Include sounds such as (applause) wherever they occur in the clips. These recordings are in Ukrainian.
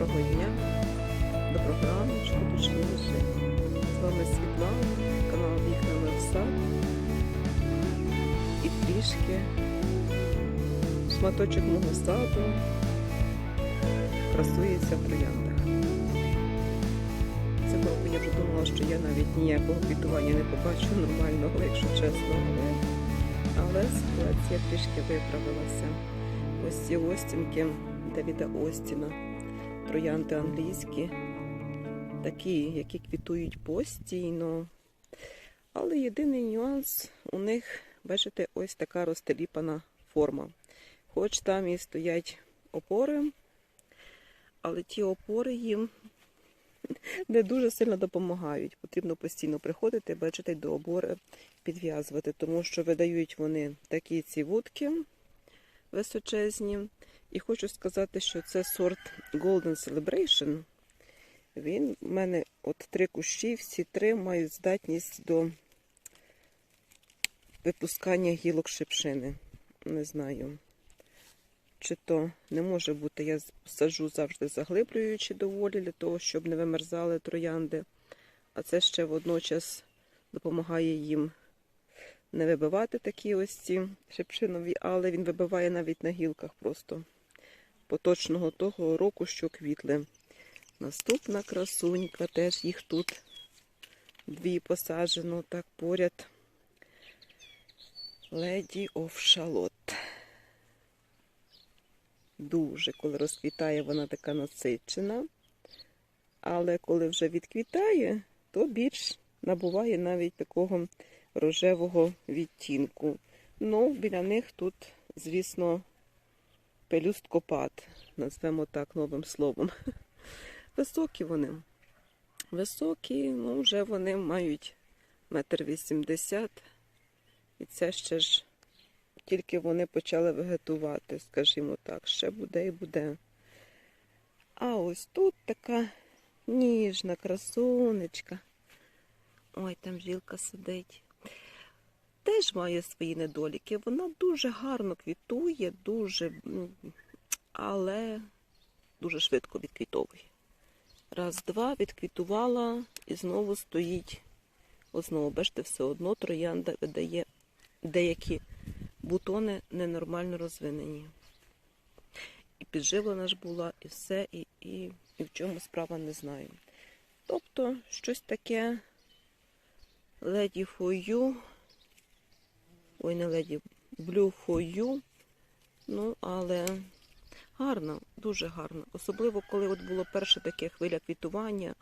Доброго дня, доброго раночку, точніше. З вами Світлана, канал Вікна в. І трішки шматочок мого саду красується в трояндах. Цього року я вже думала, що я навіть ніякого квітування не побачу нормального, якщо чесно, але, але ситуація трішки виправилася. Ось ці остінки Давіда Остіна, троянди англійські, такі, які квітують постійно. Але єдиний нюанс у них, бачите, ось така розтеліпана форма. Хоч там і стоять опори, але ті опори їм (laughs) не дуже сильно допомагають. Потрібно постійно приходити, бачите, до опори підв'язувати, тому що видають вони такі ці вудки височезні. І хочу сказати, що це сорт Golden Celebration. Він в мене от три кущі, всі три мають здатність до випускання гілок шипшини. Не знаю. Чи то не може бути, я саджу завжди заглиблюючи доволі для того, щоб не вимерзали троянди. А це ще водночас допомагає їм не вибивати такі ось ці шипшинові, але він вибиває навіть на гілках просто поточного того року, що квітли. Наступна красунька, теж їх тут дві посаджено так поряд. Леді оф Шалот. Дуже, коли розквітає, вона така насичена. Але коли вже відквітає, то більш набуває навіть такого рожевого відтінку. Ну, біля них тут, звісно, пелюсткопад, назвемо так новим словом. (laughs) Високі вони. Високі, ну, вже вони мають метр вісімдесят. І це ще ж тільки вони почали вегетувати, скажімо так, ще буде і буде. А ось тут така ніжна красунечка. Ой, там жілка сидить. Теж має свої недоліки. Вона дуже гарно квітує, дуже, але дуже швидко відквітовує. Раз, два, відквітувала і знову стоїть. Ось знову, бачите, все одно троянда видає деякі бутони ненормально розвинені. І підживлена ж була, і все, і, і, і в чому справа не знаю. Тобто, щось таке леді фою. Ой, не леді, блю фою. Ну, але гарно, дуже гарно. Особливо, коли от було перше таке хвиля квітування,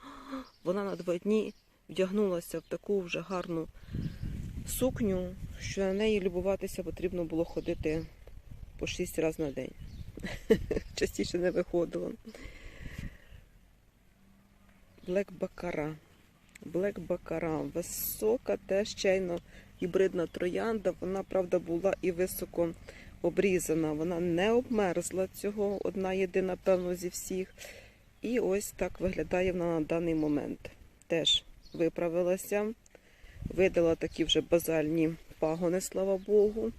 вона на два дні вдягнулася в таку вже гарну сукню, що на неї любуватися потрібно було ходити по шість разів на день. (laughs) Частіше не виходило. Блек Бакара. Блек Бакара. Висока, теж чайно гібридна троянда. Вона, правда, була і високо обрізана. Вона не обмерзла цього, одна єдина, певно, зі всіх. І ось так виглядає вона на даний момент. Теж виправилася. Видала такі вже базальні пагони, слава Богу,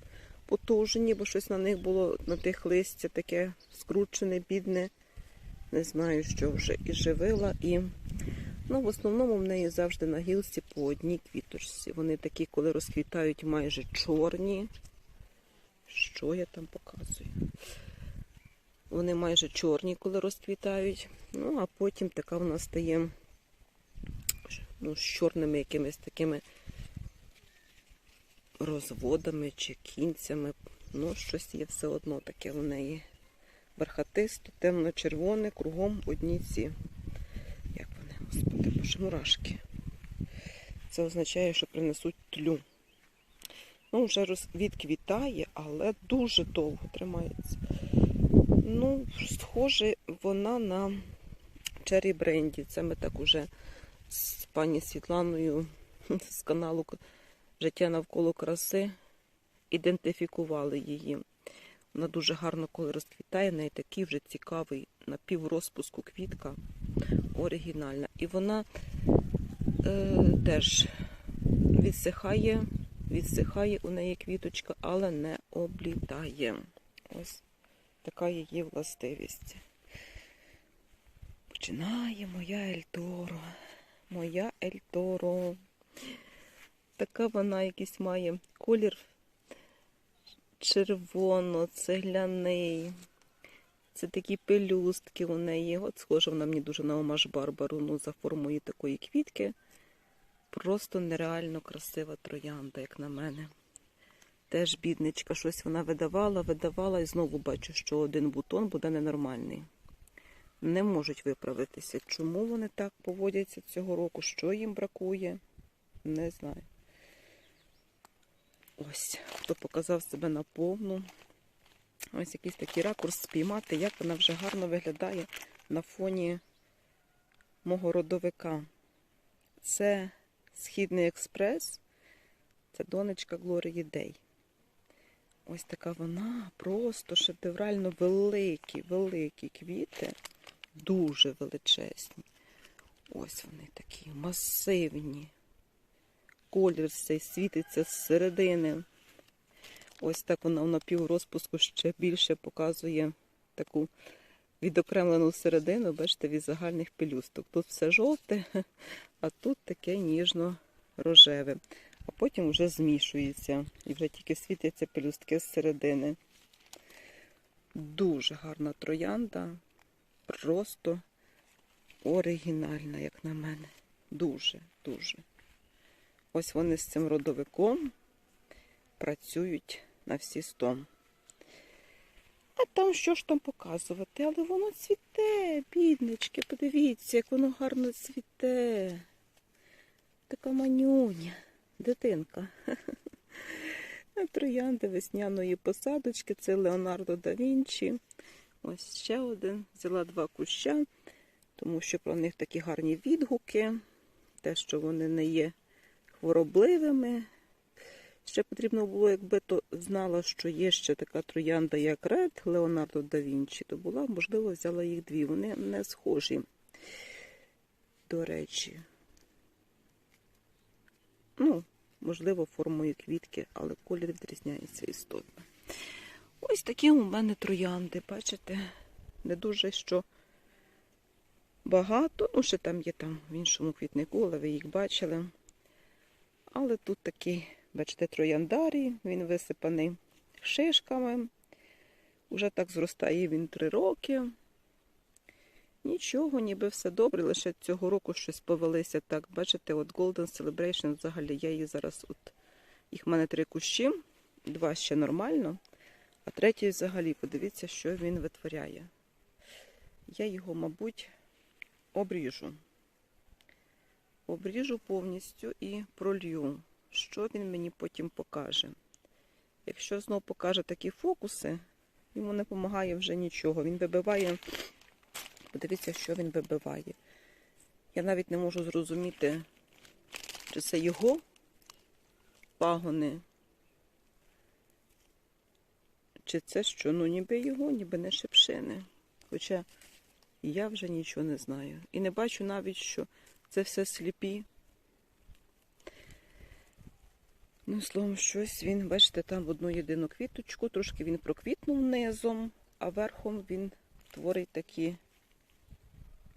потужні, бо щось на них було на тих листя таке скручене, бідне. Не знаю, що вже і живила. І ну, в основному в неї завжди на гілці по одній квіточці. Вони такі, коли розквітають, майже чорні. Що я там показую? Вони майже чорні, коли розквітають. Ну, а потім така вона стає ну, з чорними якимись такими розводами чи кінцями. Ну, щось є все одно таке в неї. Бархатисто, темно-червоне, кругом одні ці. Господи, боже, мурашки. Це означає, що принесуть тлю. Ну, вже відквітає, але дуже довго тримається. Ну, схоже, вона на Cherry Бренді. Це ми так уже з пані Світланою з каналу Життя навколо краси ідентифікували її. Вона дуже гарно, коли розквітає, в неї такий вже цікавий напіврозпуску квітка оригінальна. І вона е, теж відсихає, відсихає у неї квіточка, але не облітає. Ось така її властивість. Починає моя Ельторо. Моя Ельторо. Така вона якийсь має колір червоно-цегляний. Це такі пелюстки у неї. От схоже, вона мені дуже на омаш Барбару, ну, за формою такої квітки. Просто нереально красива троянда, як на мене. Теж бідничка, щось вона видавала, видавала і знову бачу, що один бутон буде ненормальний. Не можуть виправитися. Чому вони так поводяться цього року? Що їм бракує? Не знаю. Ось, хто показав себе на повну. Ось якийсь такий ракурс спіймати, як вона вже гарно виглядає на фоні мого родовика. Це Східний експрес, це донечка Глорії Дей. Ось така вона, просто шедеврально великі, великі квіти, дуже величезні. Ось вони такі масивні. Колір цей світиться зсередини. Ось так вона в напіврозпуску ще більше показує таку відокремлену середину, бачите, від загальних пелюсток. Тут все жовте, (laughs) а тут таке ніжно-рожеве. А потім вже змішується і вже тільки світяться пелюстки з середини. Дуже гарна троянда, просто оригінальна, як на мене. Дуже, дуже. Ось вони з цим родовиком працюють на всі сто. А там що ж там показувати? Але воно цвіте, біднички, подивіться, як воно гарно цвіте. Така манюня, дитинка. (laughs) Троянди весняної посадочки, це Леонардо да Вінчі. Ось ще один. Взяла два куща, тому що про них такі гарні відгуки. Те, що вони не є хворобливими. Ще потрібно було, якби то знала, що є ще така троянда, як Ред Леонардо да Вінчі, то була, можливо, взяла їх дві. Вони не схожі, до речі. Ну, можливо, формою квітки, але колір відрізняється істотно. Ось такі у мене троянди, бачите? Не дуже що багато. Ну, ще там є там в іншому квітнику, але ви їх бачили. Але тут такий, бачите, трояндарій, він висипаний шишками. Уже так зростає він три роки. Нічого, ніби все добре, лише цього року щось повелися так. Бачите, от Golden Celebration взагалі я її зараз, от їх в мене три кущі, два ще нормально, а третій взагалі, подивіться, що він витворяє. Я його, мабуть, обріжу. Обріжу повністю і пролью, що він мені потім покаже. Якщо знов покаже такі фокуси, йому не допомагає вже нічого. Він вибиває, подивіться, що він вибиває. Я навіть не можу зрозуміти, чи це його пагони, чи це що, ну ніби його, ніби не шипшини. Хоча я вже нічого не знаю. І не бачу навіть, що це все сліпі. Ну, словом, щось він, бачите, там одну єдину квіточку, трошки він проквітнув низом, а верхом він творить такі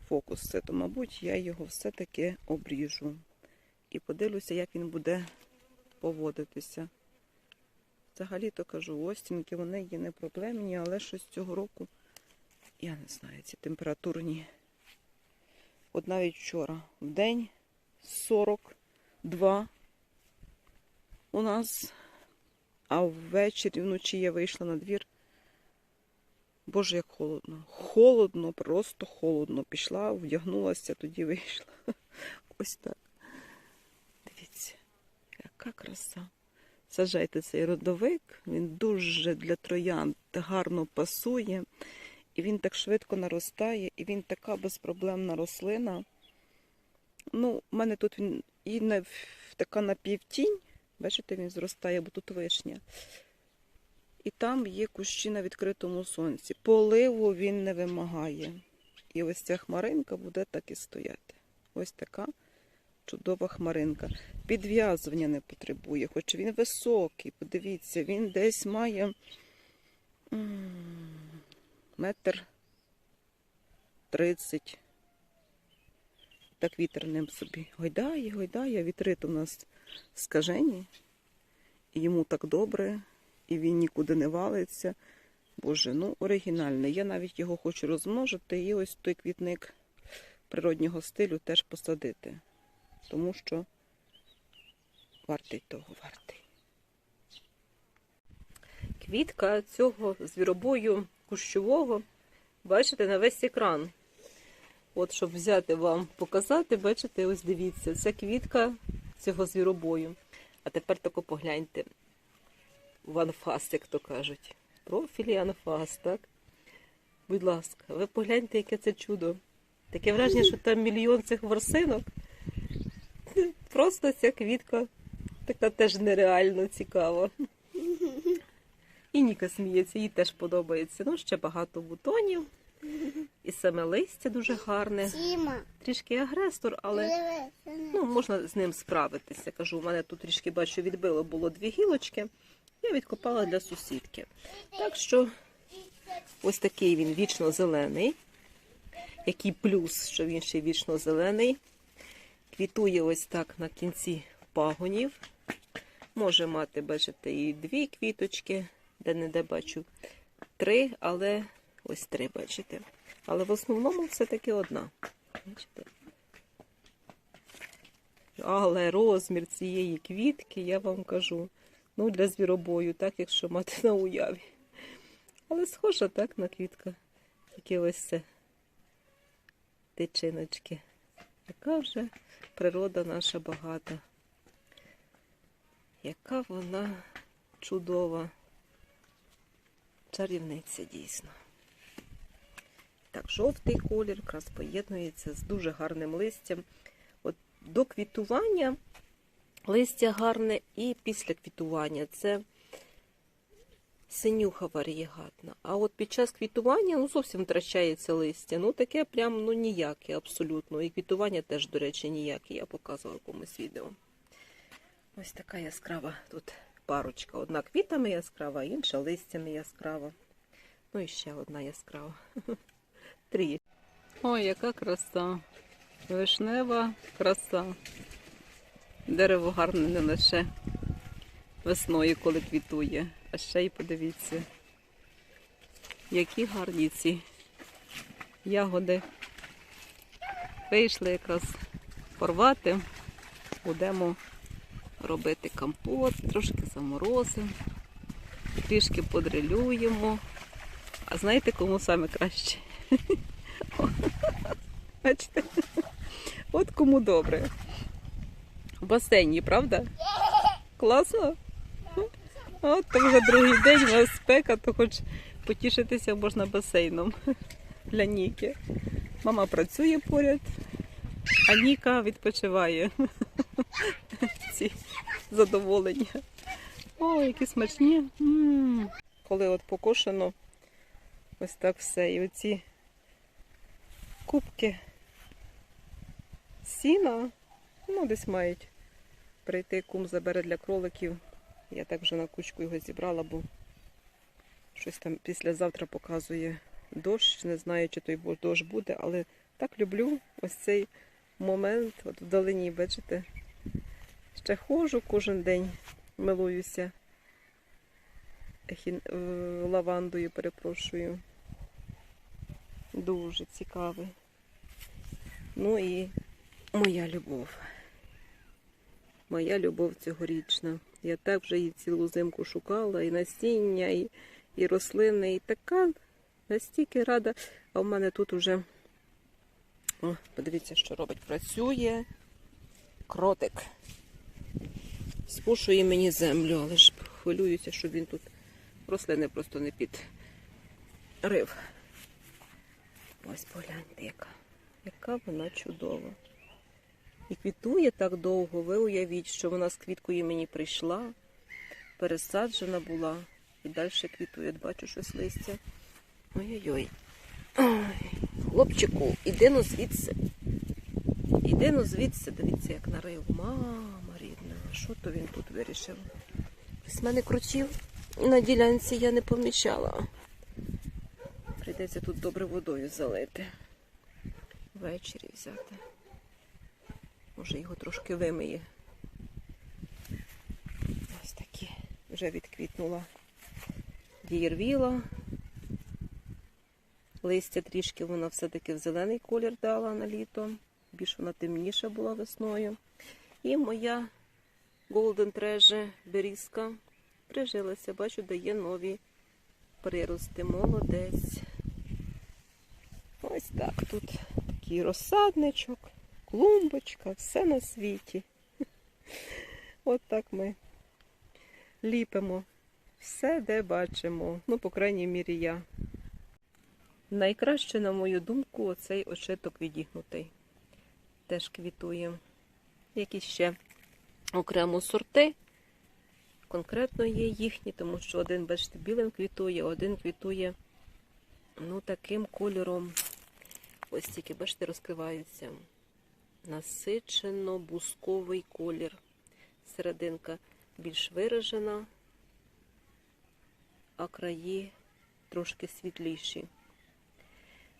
фокуси. То, мабуть, я його все-таки обріжу. І подивлюся, як він буде поводитися. Взагалі-то кажу, остінки, вони є не проблемні, але щось цього року, я не знаю, ці температурні. От навіть вчора в день 42 у нас, а ввечері вночі я вийшла на двір. Боже, як холодно. Холодно, просто холодно. Пішла, вдягнулася, тоді вийшла. (laughs) Ось так. Дивіться, яка краса. Сажайте цей родовик, він дуже для троянд гарно пасує. І він так швидко наростає, і він така безпроблемна рослина. Ну, в мене тут він і не така напівтінь. Бачите, він зростає, бо тут вишня. І там є кущі на відкритому сонці. Поливу він не вимагає. І ось ця хмаринка буде так і стояти. Ось така чудова хмаринка. Підв'язування не потребує, хоч він високий. Подивіться, він десь має метр тридцять, Так вітер ним собі гойдає, гойдає, вітри то в нас скажені. І йому так добре, і він нікуди не валиться. Боже, ну оригінальний. Я навіть його хочу розмножити і ось той квітник природнього стилю теж посадити. Тому що вартий того вартий. Квітка цього звіробою кущового, бачите, на весь екран. От, щоб взяти вам, показати, бачите, ось дивіться, це квітка цього звіробою. А тепер тако погляньте. В анфас, як то кажуть. Профілі анфас, так? Будь ласка, ви погляньте, яке це чудо. Таке враження, що там мільйон цих ворсинок. Просто ця квітка така теж нереально цікава. І Ніка сміється, їй теж подобається. Ну, ще багато бутонів. І саме листя дуже гарне. Трішки агресор, але ну, можна з ним справитися. Кажу, у мене тут трішки бачу відбило було дві гілочки. Я відкопала для сусідки. Так що ось такий він вічно зелений. Який плюс, що він ще вічно зелений. Квітує ось так на кінці пагонів. Може мати, бачите, і дві квіточки, де не де бачу три, але ось три, бачите. Але в основному все-таки одна. Бачите? Але розмір цієї квітки, я вам кажу, ну для звіробою, так, якщо мати на уяві. Але схожа так на квітка. Тільки ось це тичиночки. Яка вже природа наша багата. Яка вона чудова. Чарівниця дійсно. Так, жовтий колір якраз поєднується з дуже гарним листям. От до квітування листя гарне і після квітування це синюха варієгатна. А от під час квітування ну, зовсім втрачається листя. Ну таке прям ну, ніяке абсолютно. І квітування теж, до речі, ніяке. Я показувала в якомусь відео. Ось така яскрава тут парочка. Одна квітами яскрава, інша листями яскрава. Ну і ще одна яскрава. (laughs) Три. Ой, яка краса. Вишнева краса. Дерево гарне не лише весною, коли квітує, а ще й подивіться, які гарні ці ягоди. Вийшли якраз порвати. Будемо робити компот, трошки заморозимо, трішки подрилюємо. А знаєте, кому саме краще? (laughs) Бачите? От кому добре. В басейні, правда? Класно? От то вже другий день у нас спека, то хоч потішитися можна басейном для Ніки. Мама працює поряд, а Ніка відпочиває. Ці задоволення. О, які смачні. М. Коли от покошено, ось так все. І оці кубки сіна, ну, десь мають прийти, кум забере для кроликів. Я так вже на кучку його зібрала, бо щось там післязавтра показує дощ. Не знаю, чи той дощ буде, але так люблю ось цей момент. От вдалині, бачите, ще ходжу кожен день, милуюся е, лавандою, перепрошую. Дуже цікавий. Ну і моя любов. Моя любов цьогорічна. Я так вже її цілу зимку шукала, і насіння, і, і рослини, і така настільки рада. А в мене тут уже, о, подивіться, що робить. Працює кротик. Спушує мені землю, але ж хвилююся, щоб він тут рослини просто не підрив. Ось погляньте, яка. Яка вона чудова. І квітує так довго. Ви уявіть, що вона з квіткою мені прийшла, пересаджена була і далі квітує. Бачу щось листя. Ой-ой-ой. Хлопчику, іди ну звідси. Іди ну звідси, дивіться, як нарив. Рідна, що то він тут вирішив? З мене крутів на ділянці я не помічала. Прийдеться тут добре водою залити. Ввечері взяти. Може його трошки вимиє. Ось такі. Вже відквітнула дієрвіла. Листя трішки вона все-таки в зелений колір дала на літо. Більш вона темніша була весною. І моя Golden Treasure берізка прижилася. Бачу, дає нові прирости. Молодець. Ось так тут такий розсадничок, клумбочка, все на світі. (laughs) От так ми ліпимо все, де бачимо. Ну, по крайній мірі, я. Найкраще, на мою думку, оцей ошиток відігнутий. Теж квітує. Якісь ще окремо сорти. Конкретно є їхні, тому що один, бачите, білим квітує, один квітує ну, таким кольором. Ось тільки, бачите, розкриваються. Насичено бусковий колір. Серединка більш виражена, а краї трошки світліші.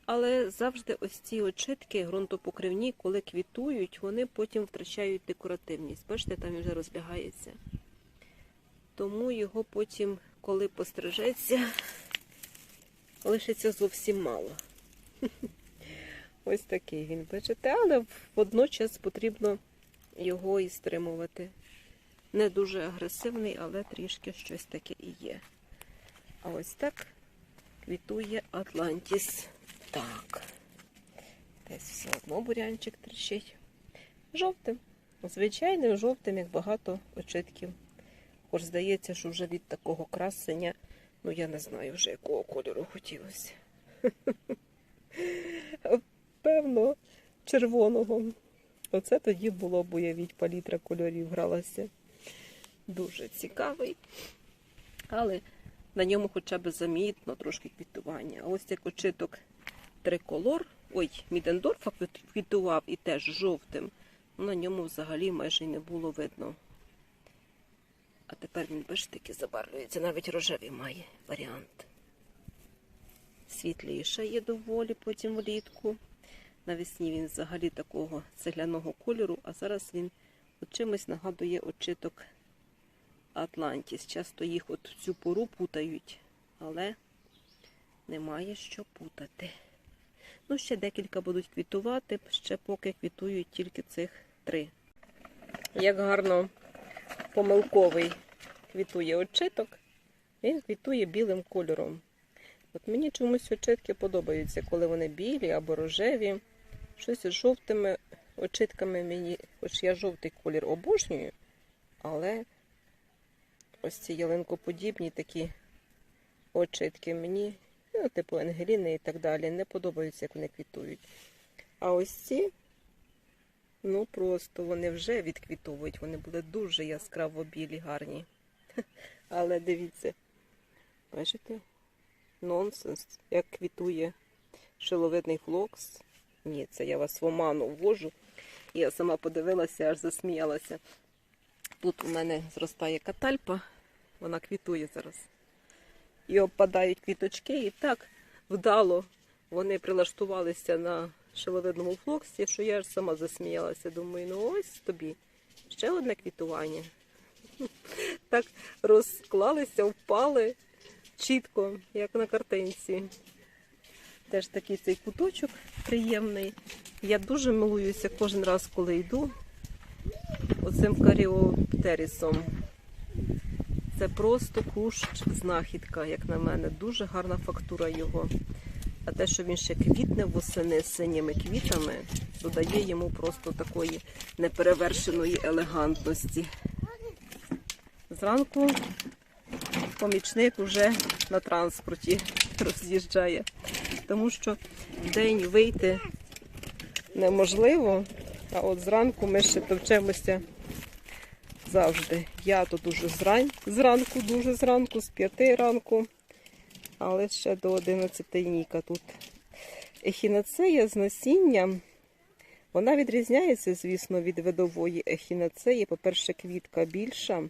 Але завжди ось ці очитки ґрунтопокривні, коли квітують, вони потім втрачають декоративність. Бачите, там вже розлягається. Тому його потім, коли пострижеться, лишиться зовсім мало. (laughs) Ось такий він, бачите, але водночас потрібно його і стримувати. Не дуже агресивний, але трішки щось таке і є. А ось так квітує Атлантіс. Так. Десь все одно бурянчик тріщить. Жовтим. Звичайним жовтим, як багато очитків. Хоч здається, що вже від такого красення, ну я не знаю вже якого кольору хотілося. (laughs) Певно, червоного. Оце тоді було б, уявіть, палітра кольорів гралася. Дуже цікавий. Але на ньому хоча б замітно трошки квітування. Ось як очиток триколор, ой, Мідендорфа квітував і теж жовтим. На ньому взагалі майже не було видно. А тепер він бачите, таки забарвлюється, навіть рожевий має варіант. Світліша є доволі потім влітку. Навесні він взагалі такого цегляного кольору, а зараз він чимось нагадує очиток Атлантіс. Часто їх от цю пору путають, але немає що путати. Ну, ще декілька будуть квітувати, ще поки квітують тільки цих три. Як гарно помилковий квітує очиток, він квітує білим кольором. От мені чомусь очитки подобаються, коли вони білі або рожеві. Щось з жовтими очитками мені, хоч я жовтий колір обожнюю, але ось ці ялинкоподібні такі очитки мені, ну, типу Ангеліни і так далі, не подобаються, як вони квітують. А ось ці, ну просто вони вже відквітовують, вони були дуже яскраво білі, гарні. (laughs) Але дивіться, бачите? Нонсенс, як квітує шиловидний флокс. Ні, це я вас в оману ввожу. Я сама подивилася, аж засміялася. Тут у мене зростає катальпа, вона квітує зараз. І обпадають квіточки, і так вдало вони прилаштувалися на шиловидному флоксі, що я ж сама засміялася. Думаю, ну ось тобі ще одне квітування. (laughs) Так розклалися, впали чітко, як на картинці. Теж такий цей куточок приємний. Я дуже милуюся кожен раз, коли йду оцим каріоптерісом. Це просто кущ знахідка, як на мене. Дуже гарна фактура його. А те, що він ще квітне восени з синіми квітами, додає йому просто такої неперевершеної елегантності. Зранку помічник вже на транспорті роз'їжджає, тому що в день вийти неможливо, а от зранку ми ще товчемося завжди. Я тут уже зранку, дуже зранку, з п'яти ранку, але ще до 11 ніка тут. Ехінацея з насінням. Вона відрізняється, звісно, від видової ехінацеї. По-перше, квітка більша.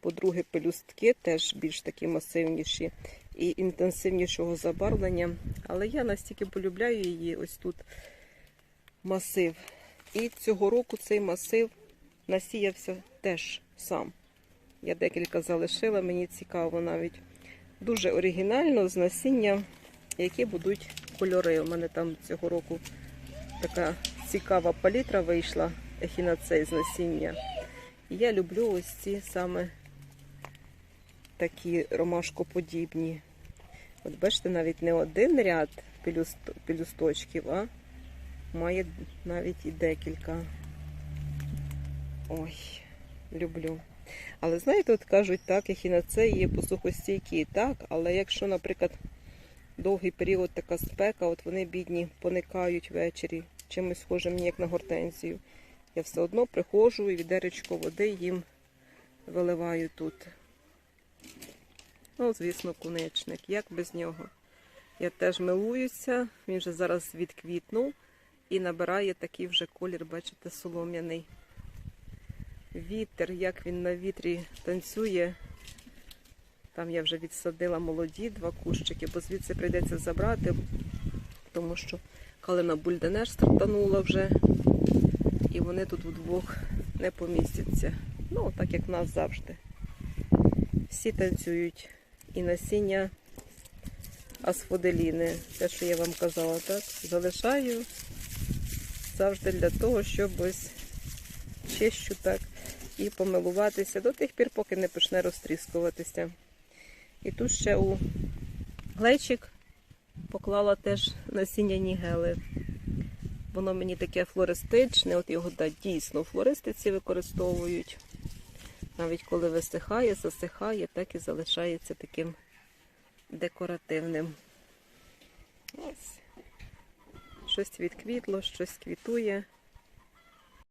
По-друге, пелюстки теж більш такі масивніші і інтенсивнішого забарвлення. Але я настільки полюбляю її ось тут масив І цього року цей масив насіявся теж сам. Я декілька залишила, мені цікаво навіть. Дуже оригінально з насіння, які будуть кольори. У мене там цього року така цікава палітра вийшла, ехінацей з насіння. І я люблю ось ці саме такі ромашкоподібні. От бачите, навіть не один ряд пелюсточків, а має навіть і декілька. Ой, люблю. Але знаєте, от кажуть, так, ехінацеї є посухостійкі, так, але якщо, наприклад, довгий період така спека, от вони бідні поникають ввечері, чимось схожим як на гортензію. Я все одно приходжу і відеречко води їм виливаю тут. Ну, звісно, куничник. Як без нього? Я теж милуюся, він вже зараз відквітнув і набирає такий вже колір, бачите, солом'яний. Вітер, як він на вітрі танцює. Там я вже відсадила молоді два кущики, бо звідси прийдеться забрати, тому що калина бульденеш стартанула вже, і вони тут вдвох не помістяться. Ну, так як в нас завжди. Всі танцюють. І насіння асфоделіни. Те, що я вам казала, так? Залишаю завжди для того, щоб ось чищу так і помилуватися до тих пір, поки не почне розтріскуватися. І тут ще у глечик поклала теж насіння нігели. Воно мені таке флористичне, от його да, дійсно флористиці використовують. Навіть коли висихає, засихає, так і залишається таким декоративним. Ось. Щось відквітло, щось квітує.